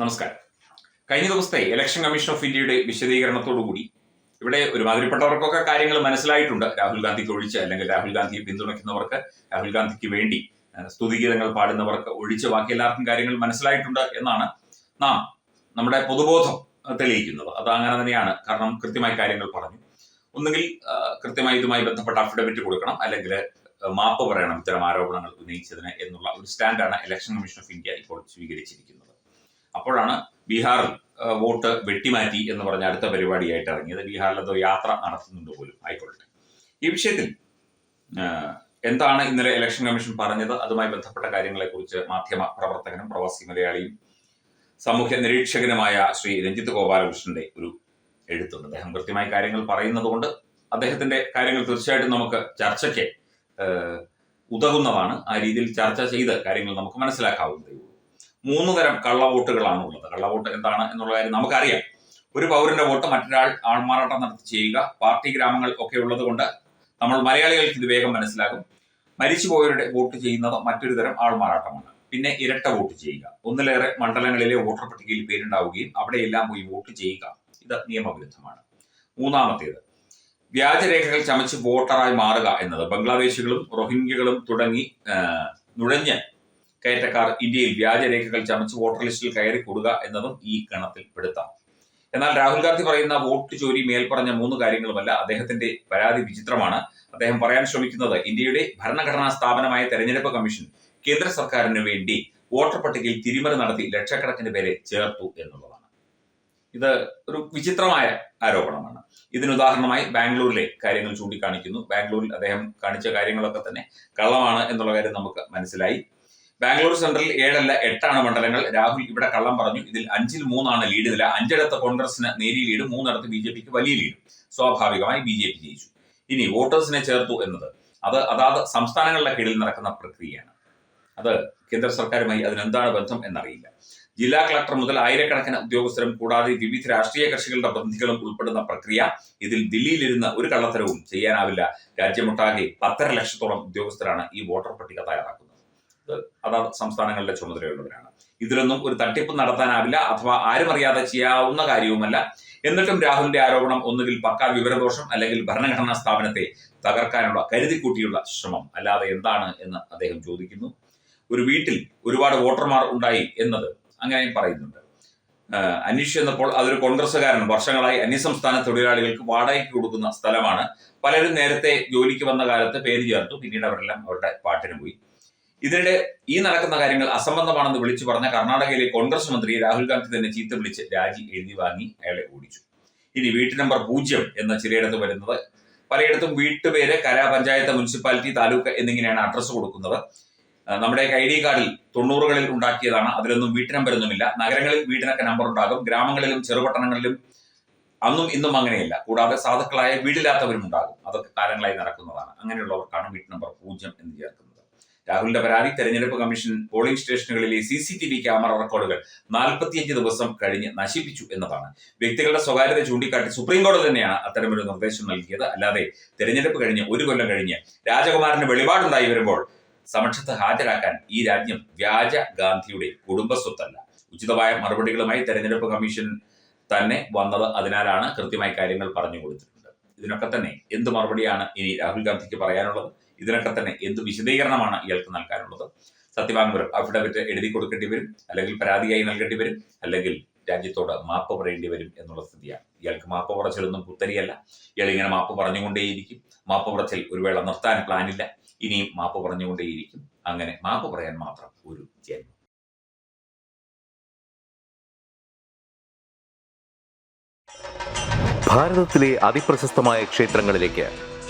നമസ്കാരം. കഴിഞ്ഞ ദിവസത്തെ ഇലക്ഷൻ കമ്മീഷൻ ഓഫ് ഇന്ത്യയുടെ വിശദീകരണത്തോടുകൂടി ഇവിടെ ഒരുമാതിരിപ്പെട്ടവർക്കൊക്കെ കാര്യങ്ങൾ മനസ്സിലായിട്ടുണ്ട്. രാഹുൽ ഗാന്ധിക്ക് ഒഴിച്ച് അല്ലെങ്കിൽ രാഹുൽ ഗാന്ധിയെ പിന്തുണയ്ക്കുന്നവർക്ക് രാഹുൽ ഗാന്ധിക്ക് വേണ്ടി സ്തുതിഗീതങ്ങൾ പാടുന്നവർക്ക് ഒഴിച്ച് ബാക്കി എല്ലാവർക്കും കാര്യങ്ങൾ മനസ്സിലായിട്ടുണ്ട് എന്നാണ് നാം നമ്മുടെ പൊതുബോധം തെളിയിക്കുന്നത്. അത് അങ്ങനെ തന്നെയാണ്. കാരണം കൃത്യമായി കാര്യങ്ങൾ പറഞ്ഞു. ഒന്നുകിൽ കൃത്യമായി ഇതുമായി ബന്ധപ്പെട്ട അഫിഡവിറ്റ് കൊടുക്കണം. അല്ലെങ്കിൽ മാപ്പ് പറയണം. ഇത്തരം ആരോപണങ്ങൾ ഉന്നയിച്ചതിന് എന്നുള്ള ഒരു stand election commission of India ഇപ്പോൾ സ്വീകരിച്ചിരിക്കുന്നത്. അപ്പോഴാണ് ബീഹാർ വോട്ട് വെട്ടിമാറ്റി എന്ന് പറഞ്ഞ അടുത്ത പരിപാടിയായിട്ട് ഇറങ്ങിയത്. ബീഹാറിൽ യാത്ര നടത്തുന്നുണ്ട് പോലും. ആയിക്കൊള്ളട്ടെ ഈ വിഷയത്തിൽ എന്താണ് ഇന്നലെ ഇലക്ഷൻ കമ്മീഷൻ പറഞ്ഞത്? അതുമായി ബന്ധപ്പെട്ട കാര്യങ്ങളെക്കുറിച്ച് മാധ്യമ പ്രവർത്തകനും പ്രവാസി മലയാളിയും സാമൂഹ്യ നിരീക്ഷകനുമായ ശ്രീ രഞ്ജിത്ത് ഗോപാലകൃഷ്ണന്റെ ഒരു എഴുത്തുണ്ട്. അദ്ദേഹം കൃത്യമായി കാര്യങ്ങൾ പറയുന്നത് കൊണ്ട് അദ്ദേഹത്തിന്റെ കാര്യങ്ങൾ തീർച്ചയായിട്ടും നമുക്ക് ചർച്ചയ്ക്ക് ഉതകുന്നതാണ്. ആ രീതിയിൽ ചർച്ച ചെയ്ത് കാര്യങ്ങൾ നമുക്ക് മനസ്സിലാക്കാവുന്നതേ മൂന്ന് തരം കള്ളവോട്ടുകളാണ് ഉള്ളത്. കള്ളവോട്ട് എന്താണ് എന്നുള്ള കാര്യം നമുക്കറിയാം. ഒരു പൗരന്റെ വോട്ട് മറ്റൊരാൾ ആൾമാറാട്ടം നടത്തി ചെയ്യുക പാർട്ടി ഗ്രാമങ്ങൾ ഒക്കെ ഉള്ളത് കൊണ്ട് നമ്മൾ മലയാളികൾക്ക് ഇത് വേഗം മനസ്സിലാകും മരിച്ചുപോയവരുടെ വോട്ട് ചെയ്യുന്നത് മറ്റൊരു തരം ആൾമാറാട്ടമാണ്. പിന്നെ ഇരട്ട വോട്ട് ചെയ്യുക. ഒന്നിലേറെ മണ്ഡലങ്ങളിലെ വോട്ടർ പട്ടികയിൽ പേരുണ്ടാവുകയും അവിടെയെല്ലാം പോയി വോട്ട് ചെയ്യുക. ഇത് നിയമവിരുദ്ധമാണ്. മൂന്നാമത്തേത് വ്യാജരേഖകൾ ചമച്ച് വോട്ടറായി മാറുക എന്നത് ബംഗ്ലാദേശികളും റോഹിംഗ്യകളും തുടങ്ങി നുഴഞ്ഞ് കയറ്റക്കാർ ഇന്ത്യയിൽ വ്യാജരേഖകൾ ചമച്ച് വോട്ടർ ലിസ്റ്റിൽ കയറി കൂടുക എന്നതും ഈ ഗണത്തിൽ പെടുത്താം. എന്നാൽ രാഹുൽ ഗാന്ധി പറയുന്ന വോട്ട് ചോരി മേൽപ്പറഞ്ഞ മൂന്ന് കാര്യങ്ങളുമല്ല അദ്ദേഹത്തിന്റെ പരാതി വിചിത്രമാണ്. അദ്ദേഹം പറയാൻ ശ്രമിക്കുന്നത് ഇന്ത്യയുടെ ഭരണഘടനാ സ്ഥാപനമായ തെരഞ്ഞെടുപ്പ് കമ്മീഷൻ കേന്ദ്ര സർക്കാരിന് വേണ്ടി വോട്ടർ പട്ടികയിൽ തിരിമറി നടത്തി ലക്ഷക്കണക്കിന് പേരെ ചേർത്തു എന്നുള്ളതാണ്. ഇത് ഒരു വിചിത്രമായ ആരോപണമാണ്. ഇതിനുദാഹരണമായി ബാംഗ്ലൂരിലെ കാര്യങ്ങൾ ചൂണ്ടിക്കാണിക്കുന്നു. ബാംഗ്ലൂരിൽ അദ്ദേഹം കാണിച്ച കാര്യങ്ങളൊക്കെ തന്നെ കള്ളമാണ് എന്നുള്ള കാര്യം നമുക്ക് മനസ്സിലായി. ബാംഗ്ലൂർ സെൻട്രൽ ഏഴല്ല എട്ടാണ് മണ്ഡലങ്ങൾ. രാഹുൽ ഇവിടെ കള്ളം പറഞ്ഞു. ഇതിൽ അഞ്ചിൽ മൂന്നാണ് ലീഡ് നില അഞ്ചിടത്ത് കോൺഗ്രസിന് നേരിയ ലീഡ് മൂന്നിടത്ത് ബി ജെ പിക്ക് വലിയ ലീഡ് സ്വാഭാവികമായി ബി ജെ പി ജയിച്ചു. ഇനി വോട്ടേഴ്സിനെ ചേർത്തു എന്നത് അത് അതാത് സംസ്ഥാനങ്ങളുടെ കീഴിൽ നടക്കുന്ന പ്രക്രിയയാണ്. അത് കേന്ദ്ര സർക്കാരുമായി അതിനെന്താണ് ബന്ധം എന്നറിയില്ല. ജില്ലാ കളക്ടർ മുതൽ ആയിരക്കണക്കിന് ഉദ്യോഗസ്ഥരും കൂടാതെ വിവിധ രാഷ്ട്രീയ കക്ഷികളുടെ പ്രതിനിധികളും ഉൾപ്പെടുന്ന പ്രക്രിയ ഇതിൽ ദില്ലിയിലിരുന്ന് ഒരു കള്ളത്തരവും ചെയ്യാനാവില്ല. രാജ്യമൊട്ടാകെ പത്തര ലക്ഷത്തോളം ഉദ്യോഗസ്ഥരാണ് ഈ വോട്ടർ പട്ടിക തയ്യാറാക്കുന്നത്. അതാത് സംസ്ഥാനങ്ങളിലെ ചുമതലയുള്ളവരാണ്. ഇതിലൊന്നും ഒരു തട്ടിപ്പ് നടത്താനാവില്ല അഥവാ ആരും അറിയാതെ ചെയ്യാവുന്ന കാര്യവുമല്ല. എന്നിട്ടും രാഹുലിന്റെ ആരോപണം ഒന്നുകിൽ പക്കാ വിവരദോഷം അല്ലെങ്കിൽ ഭരണഘടനാ സ്ഥാപനത്തെ തകർക്കാനുള്ള കരുതിക്കൂട്ടിയുള്ള ശ്രമം. അല്ലാതെ എന്താണ് എന്ന് അദ്ദേഹം ചോദിക്കുന്നു. ഒരു വീട്ടിൽ ഒരുപാട് വോട്ടർമാർ ഉണ്ടായി എന്നത് അങ്ങനെയും പറയുന്നുണ്ട്. ആഹ് എന്നപ്പോൾ അതൊരു കോൺഗ്രസ്സുകാരൻ വർഷങ്ങളായി അന്യസംസ്ഥാന തൊഴിലാളികൾക്ക് വാടകയ്ക്ക് കൊടുക്കുന്ന സ്ഥലമാണ്. പലരും നേരത്തെ ജോലിക്ക് വന്ന കാലത്ത് പേര് ചേർത്തു. പിന്നീട് അവരെല്ലാം അവരുടെ പാട്ടിന് പോയി. ഇതിനിടെ ഈ നടക്കുന്ന കാര്യങ്ങൾ അസംബന്ധമാണെന്ന് വിളിച്ചു പറഞ്ഞ കർണാടകയിലെ കോൺഗ്രസ് മന്ത്രി രാഹുൽ ഗാന്ധി തന്നെ ചീത്ത വിളിച്ച് രാജി എഴുതി വാങ്ങി അയാളെ ഓടിച്ചു. ഇനി വീട്ടു നമ്പർ പൂജ്യം എന്ന ചിലയിടത്ത് വരുന്നത് പലയിടത്തും വീട്ടുപേര് കര പഞ്ചായത്ത് മുനിസിപ്പാലിറ്റി താലൂക്ക് എന്നിങ്ങനെയാണ് അഡ്രസ്സ് കൊടുക്കുന്നത്. നമ്മുടെ ഐ ഡി കാർഡിൽ തൊണ്ണൂറുകളിൽ ഉണ്ടാക്കിയതാണ്. അതിലൊന്നും വീട്ടു നമ്പരൊന്നുമില്ല നഗരങ്ങളിൽ വീടിനൊക്കെ നമ്പർ ഉണ്ടാകും. ഗ്രാമങ്ങളിലും ചെറുപട്ടണങ്ങളിലും അന്നും ഇന്നും അങ്ങനെയല്ല. കൂടാതെ സാധുക്കളായ വീടില്ലാത്തവരും ഉണ്ടാകും. അതൊക്കെ കാലങ്ങളായി നടക്കുന്നതാണ്. അങ്ങനെയുള്ളവർക്കാണ് വീട്ടു നമ്പർ പൂജ്യം എന്ന് ചേർക്കുന്നത്. രാഹുലിന്റെ പരാതി തെരഞ്ഞെടുപ്പ് commission polling സ്റ്റേഷനുകളിലെ C C T V camera റെക്കോർഡുകൾ നാൽപ്പത്തിയഞ്ച് ദിവസം കഴിഞ്ഞ് നശിപ്പിച്ചു എന്നതാണ്. വ്യക്തികളുടെ സ്വകാര്യത ചൂണ്ടിക്കാട്ടി സുപ്രീം കോടതി തന്നെയാണ് അത്തരമൊരു നിർദ്ദേശം നൽകിയത്. അല്ലാതെ തെരഞ്ഞെടുപ്പ് കഴിഞ്ഞ് ഒരു കൊല്ലം കഴിഞ്ഞ് രാജകുമാരന് വെളിപാടുണ്ടായി വരുമ്പോൾ സമക്ഷത്ത് ഹാജരാക്കാൻ ഈ രാജ്യം വ്യാജ ഗാന്ധിയുടെ കുടുംബസ്വത്തല്ല. ഉചിതമായ മറുപടികളുമായി തെരഞ്ഞെടുപ്പ് കമ്മീഷൻ തന്നെ വന്നത് അതിനാലാണ് കൃത്യമായി കാര്യങ്ങൾ പറഞ്ഞു കൊടുത്തിട്ടുണ്ട് ഇതിനൊക്കെ തന്നെ എന്ത് മറുപടിയാണ് ഇനി രാഹുൽ ഗാന്ധിക്ക് പറയാനുള്ളത്? ഇതിനൊക്കെ തന്നെ എന്ത് വിശദീകരണമാണ് ഇയാൾക്ക് നൽകാനുള്ളത്? സത്യവാങ്മൂലം അഫിഡവിറ്റ് എഴുതി കൊടുക്കേണ്ടി വരും അല്ലെങ്കിൽ പരാതിയായി നൽകേണ്ടി വരും അല്ലെങ്കിൽ രാജ്യത്തോട് മാപ്പ് പറയേണ്ടി വരും എന്നുള്ള സ്ഥിതിയാണ്. ഇയാൾക്ക് മാപ്പ് പറച്ചിലൊന്നും പുത്തരിയല്ല. ഇയാൾ ഇങ്ങനെ മാപ്പ് പറഞ്ഞുകൊണ്ടേയിരിക്കും. മാപ്പ് പറച്ചിൽ ഒരു വേള നിർത്താൻ പ്ലാനില്ല ഇനിയും മാപ്പ് പറഞ്ഞുകൊണ്ടേയിരിക്കും. അങ്ങനെ മാപ്പ് പറയാൻ മാത്രം ഒരു ജന്മം. ഭാരതത്തിലെ അതിപ്രശസ്തമായ ക്ഷേത്രങ്ങളിലേക്ക്